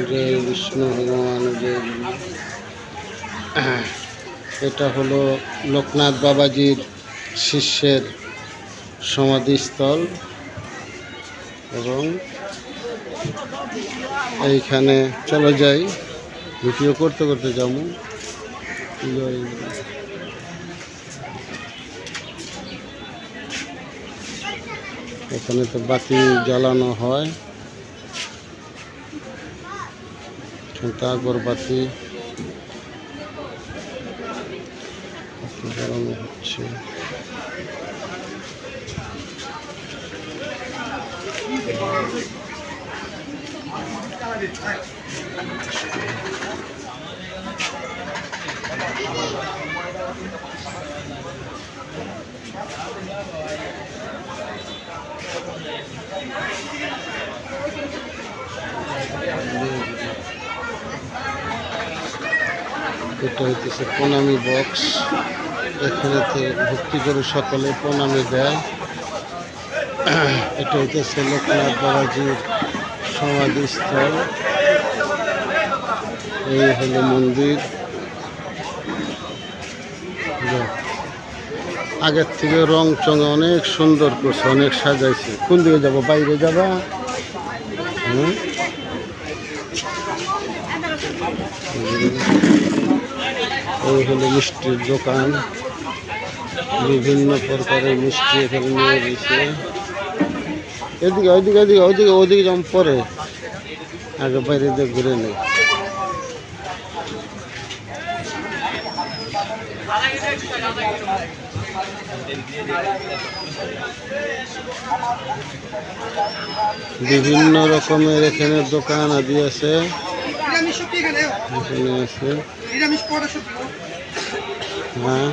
জয় বিষ্ণু ভগবান জয় এটা হলো লোকনাথ বাবাজির শিষ্যের সমাধিস্থল এবং এইখানে চলে যাই। ভিডিও করতে করতে যাব। জয় এখানে তো বাতি জ্বালানো হয়। আগরবাতি বাতি জ্বালানো হচ্ছে। এটা হইতেছে প্রণামী বক্স। এখানে ভক্তি করে সকলে প্রণামী দেয়। এটা হইতেছে লোকনাথ বাবাজির সমাধিস্থল। এই হলো মন্দির। আগের থেকে রং চং অনেক সুন্দর করছে, অনেক সাজাইছে। কোন দিকে যাব, বাইরে যাবা? হুম? এই হলো মিষ্টির দোকান। বিভিন্ন প্রকারের মিষ্টি এখানে নিয়ে দিয়েছে এদিকে, ওইদিকে ওইদিকে ওইদিকে ওইদিকে যেমন পরে। আগে বাইরে দিয়ে ঘুরে নেই। বিভিন্ন রকমের এখানে দোকান আদি আছে। নিরামিষ এখানে। আছে। হ্যাঁ।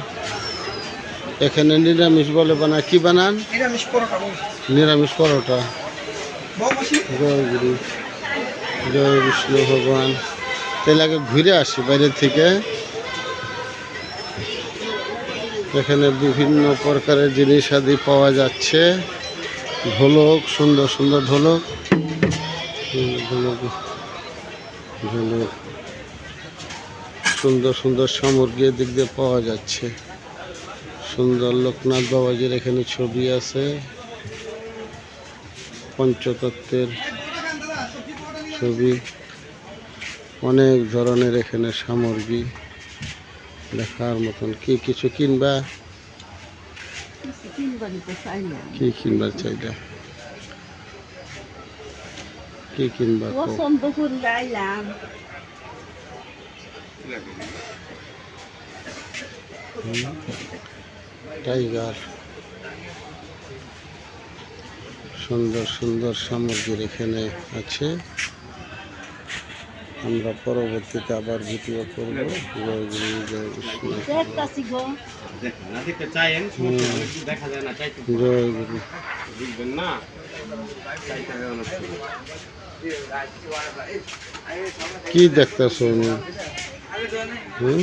এখানে নিরামিষ বলে বানায়। কি বানান? নিরামিষ পরোটা জয় গুরু জয় বিষ্ণু ভগবান। তাহলে আগে ঘুরে আসি বাইরে থেকে। এখানে বিভিন্ন প্রকারের জিনিস আদি পাওয়া যাচ্ছে। ঢোলক, সুন্দর সুন্দর ঢোলক। ঢোলক সুন্দর সুন্দর সামগ্রী দিক দিয়ে পাওয়া যাচ্ছে। সুন্দর লোকনাথ বাবাজির এখানে ছবি আছে। পঞ্চতত্ত্বের ছবি। অনেক ধরনের এখানে সামগ্রী। দেখার মতন কি কিছু কিনবা? কি কিনবার চাইলা? কি কিনবা করে আইলাম টাইগার। সুন্দর সুন্দর সামগ্রী এখানে আছে। আমরা পরবর্তীতে আবার ভিডিও করব। কি দেখতেছ হুম?